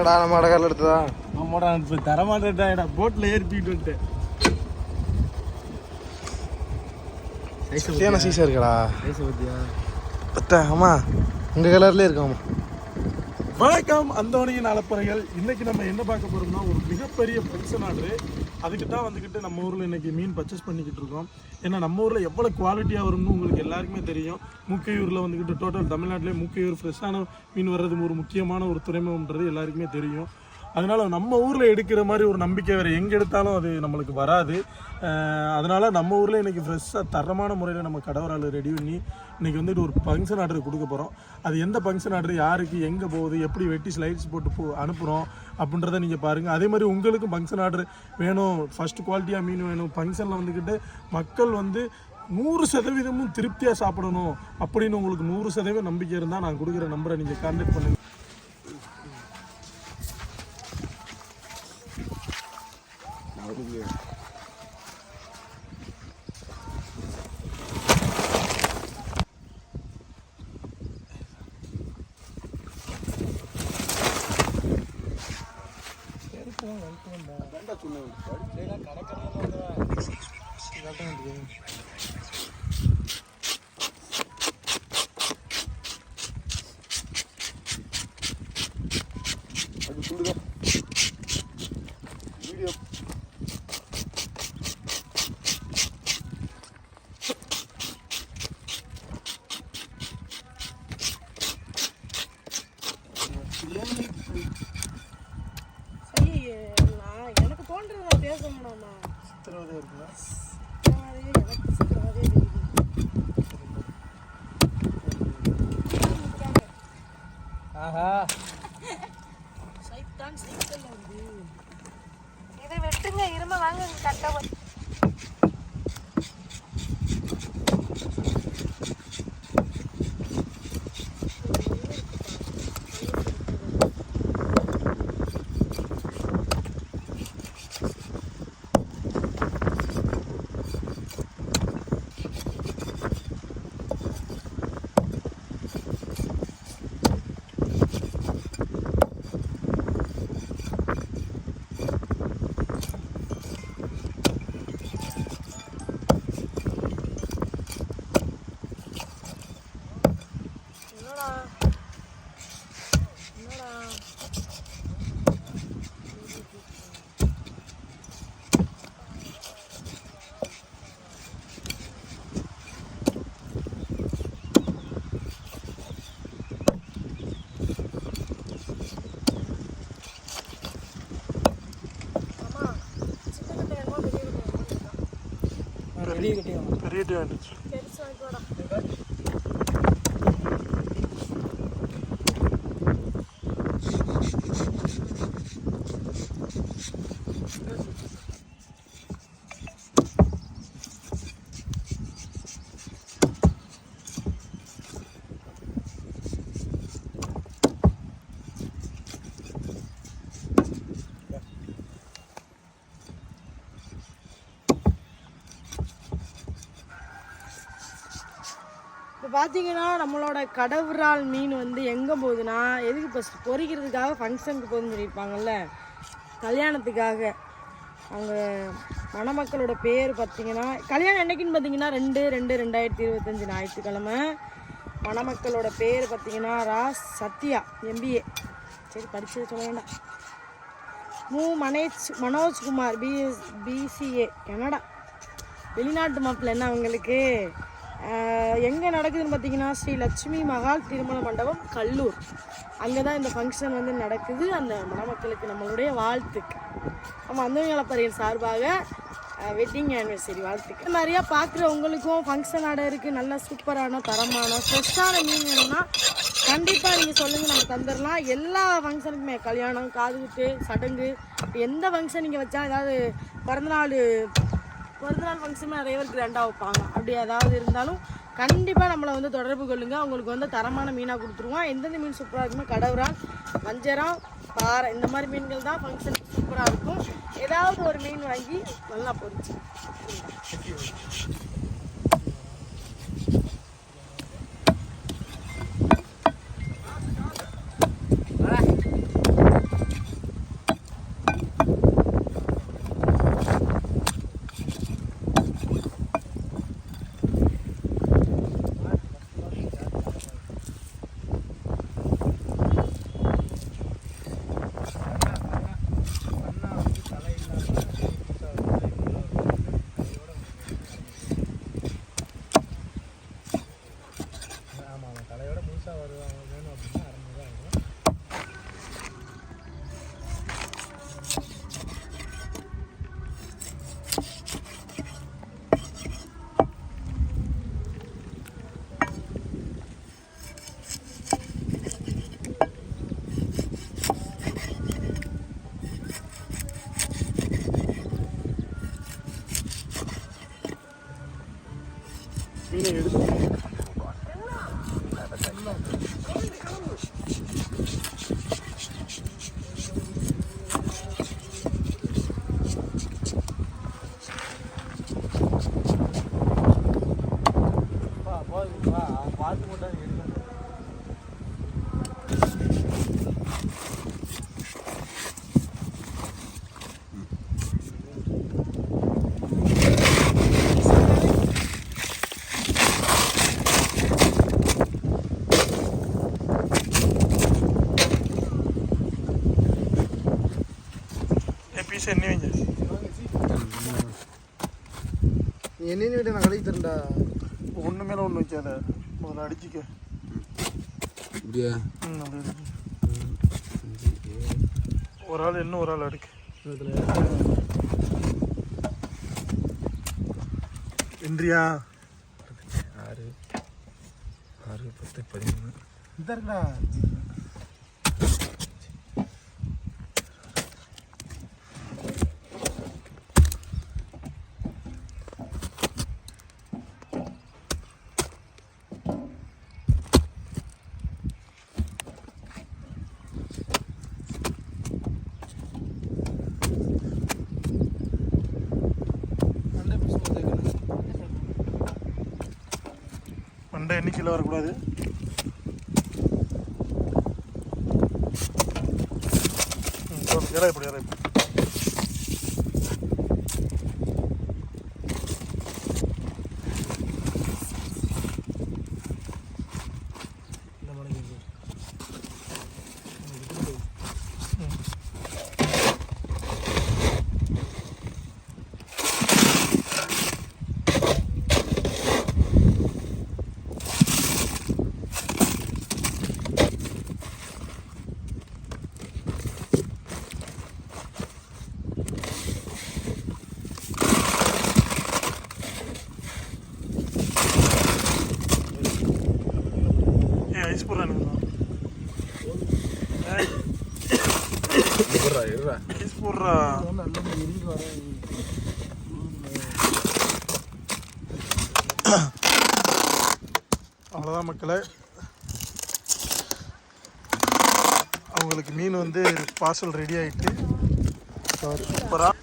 என்னடா நம்ம அடகால எடுத்ததா? ஆமாடா இப்போ தரமாட்டேன்டா போட்டில் ஏறி தூக்கிட்டு வந்துட்டேன் சரியான சீசா இருக்குடா? பத்தா ஆமா உங்க கலர்லயே இருக்காமா வணக்கம் அந்தோணியின் அலப்பறைகள். இன்னைக்கு நம்ம என்ன பார்க்க போறோம்னா ஒரு மிகப்பெரிய ஃபங்க்ஷன் ஆர்டரு அதுக்கு தான் வந்துக்கிட்டு நம்ம ஊரில் இன்றைக்கி மீன் பர்ச்சேஸ் பண்ணிக்கிட்டு இருக்கோம். ஏன்னா நம்ம ஊரில் எவ்வளோ குவாலிட்டியாக வரும்னு உங்களுக்கு எல்லாருக்குமே தெரியும். முக்கியூரில் வந்துக்கிட்டு டோட்டல் தமிழ்நாட்டிலே முக்கியூர் ஃப்ரெஷ்ஷான மீன் வர்றது ஒரு முக்கியமான ஒரு துறைமுகம்ன்றது எல்லாருக்குமே தெரியும். அதனால் நம்ம ஊரில் எடுக்கிற மாதிரி ஒரு நம்பிக்கை வேறு எங்கே எடுத்தாலும் அது நம்மளுக்கு வராது. அதனால் நம்ம ஊரில் இன்றைக்கி ஃப்ரெஷ்ஷாக தரமான முறையில் நம்ம கடவுரால் ரெடி பண்ணி இன்றைக்கி வந்துட்டு ஒரு ஃபங்க்ஷன் ஆர்டர் கொடுக்க போகிறோம் அது எந்த ஃபங்க்ஷன் ஆர்டர் யாருக்கு எங்கே போகுது எப்படி வெட்டி ஸ்லைட்ஸ் போட்டு போ அனுப்புகிறோம் அப்படின்றத நீங்கள் பாருங்கள் அதே மாதிரி உங்களுக்கும் ஃபங்க்ஷன் ஆர்டர் வேணும். ஃபர்ஸ்ட் குவாலிட்டியாக மீன் வேணும். ஃபங்க்ஷனில் வந்துக்கிட்டு மக்கள் வந்து நூறு சதவீதமும் திருப்தியாக சாப்பிடணும் அப்படின்னு உங்களுக்கு நூறு சதவீதம் நம்பிக்கை இருந்தால் நான் கொடுக்குற நம்பரை நீங்கள் கான்டாக்ட் பண்ணுங்கள் அது சொல்லுதான் வீடியோ சரி நான் எனக்கு தோன்றது நான் பேச முடியுமா எனக்கு சித்திரவதையே தெரியுது சைத்தான் சைக்கிள் வந்து. இதை வெட்டுங்க இரும வாங்க கட்ட என்னடா என்னடா அம்மா சின்ன கட்டை வேணுமா பெரிய கட்டை வேணுமா பார்த்தீங்கன்னா நம்மளோட கடவுரால் மீன் வந்து எங்கே போகுதுன்னா எதுக்கு ஃபஸ்ட் பொரிக்கிறதுக்காக ஃபங்க்ஷனுக்கு போகுதுன்னு சொல்லியிருப்பாங்கல்ல? கல்யாணத்துக்காக. அவங்க மணமக்களோட பேர் பார்த்தீங்கன்னா கல்யாணம் என்னைக்குன்னு பார்த்தீங்கன்னா ரெண்டு ரெண்டு ரெண்டாயிரத்தி இருபத்தஞ்சி ஞாயிற்றுக்கிழமை. மணமக்களோட பேர் பார்த்தீங்கன்னா ராஸ் சத்யா எம்பிஏ சரி படிச்சது சொல்ல வேண்டாம். மு. மனேஜ் மனோஜ்குமார் பிஎஸ் பிசிஏ கனடா. வெளிநாட்டு மாப்பிள்ள என்ன அவங்களுக்கு? எங்கே நடக்குதுன்னு பார்த்தீங்கன்னா ஸ்ரீ லட்சுமி மகால் திருமண மண்டபம் கல்லூர். அங்கே தான் இந்த ஃபங்க்ஷன் வந்து நடக்குது. அந்த மணமக்களுக்கு நம்மளுடைய வாழ்த்துக்கு நம்ம அந்த பறையல் சார்பாக வெட்டிங் ஆனிவர்சரி வாழ்த்துக்கு நிறையா பார்க்குற உங்களுக்கும் ஃபங்க்ஷன் ஆட இருக்குது நல்ல சூப்பரான தரமான ஃப்ரெஷ்ஷான மீன் வேணும்னா கண்டிப்பாக நீங்கள் சொல்லுங்கள் நம்ம தந்துடலாம் எல்லா ஃபங்க்ஷனுக்குமே கல்யாணம் காதுகுத்து சடங்கு எந்த ஃபங்க்ஷன் நீங்கள் வச்சா ஏதாவது பிறந்தநாள் பிறந்தநாள் ஃபங்க்ஷன் நிறைய பேர் கிராண்டாக வைப்பாங்க. அப்படி ஏதாவது இருந்தாலும் கண்டிப்பாக நம்மளை வந்து தொடர்பு கொள்ளுங்க. அவங்களுக்கு வந்து தரமான மீனாக கொடுத்துருவோம். எந்தெந்த மீன் சூப்பராக இருக்குமோ கடவுரால் வஞ்சரம் பாறை இந்த மாதிரி மீன்கள் தான் ஃபங்க்ஷன் சூப்பராக இருக்கும். ஏதாவது ஒரு மீன் வாங்கி நல்லா பொறிச்சு. மீனை எடுத்து பீஸ் எண்ணி வைங்க. நீ என்னன்னு விட நான் கடைக்கு தரேன்டா ஒன்று மேலே ஒன்று வைக்காத. முதல்ல அடிச்சிக்க. இப்படியா ம் அப்படி அடிச்சு. ஒரு ஆள் இன்னும் ஒரு ஆள் அடுக்கு. இன்றியா ஆறு. ஆறு பத்து பதிமூணு. இந்த கண்ட எண்ணிக்கையில் வரக்கூடாது. ம், இப்படி இறை இப்படி. போடுறா அவ்வளோதான் மக்களே. அவங்களுக்கு மீன் வந்து பார்சல் ரெடி ஆகிட்டு சூப்பராக